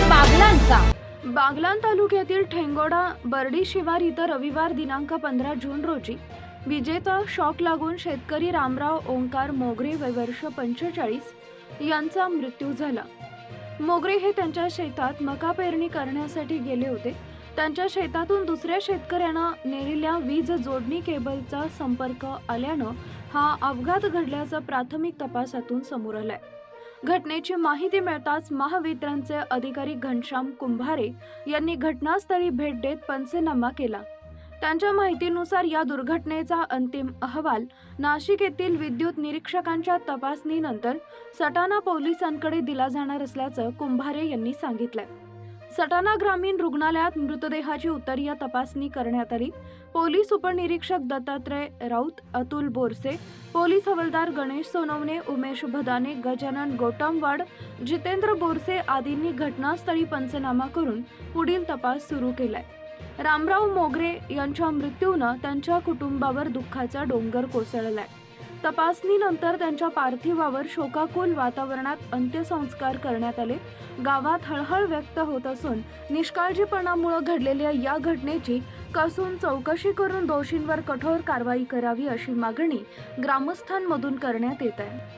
बागलांचा. बागलान तालुक्यातील ठेंगोडा बर्डी शिवार इथं रविवार दिनांक पंधरा जून रोजी विजेता शॉक लागून शेतकरी रामराव ओंकार मोगरे वय वर्ष पंचेचाळीस यांचा मृत्यू झाला. मोगरे हे त्यांच्या शेतात मका पेरणी करण्यासाठी गेले होते. त्यांच्या शेतातून दुसऱ्या शेतकऱ्यांना नेलेल्या वीज जोडणी केबलचा संपर्क आल्यानं हा अपघात घडल्याचं प्राथमिक तपासातून समोर आलाय. घटनेची माहिती मिळताच महावितरणचे अधिकारी घनश्याम कुंभारे यांनी घटनास्थळी भेट देत पंचनामा केला. त्यांच्या माहितीनुसार या दुर्घटनेचा अंतिम अहवाल नाशिक येथील विद्युत निरीक्षकांच्या तपासणीनंतर सटाणा पोलिसांकडे दिला जाणार असल्याचं कुंभारे यांनी सांगितलं सटाणा ग्रामीण रुग्णालयात मृतदेहाची उत्तरीय तपासणी करण्यात आली. पोलीस उपनिरीक्षक दत्तात्रय राऊत अतुल बोरसे पोलीस हवालदार गणेश सोनवणे उमेश भदाने गजानन गोटमवाड जितेंद्र बोरसे आदींनी घटनास्थळी पंचनामा करून पुढील तपास सुरू केलाय. रामराव मोगरे यांच्या मृत्यूनं त्यांच्या कुटुंबावर दुःखाचा डोंगर कोसळलाय. तपासणीनंतर त्यांच्या पार्थिवावर शोकाकुल वातावरणात अंत्यसंस्कार करण्यात आले. गावात हळहळ व्यक्त होत असून निष्काळजीपणामुळे घडलेल्या या घटनेची कसून चौकशी करून दोषींवर कठोर कारवाई करावी अशी मागणी ग्रामस्थांमधून करण्यात येत आहे.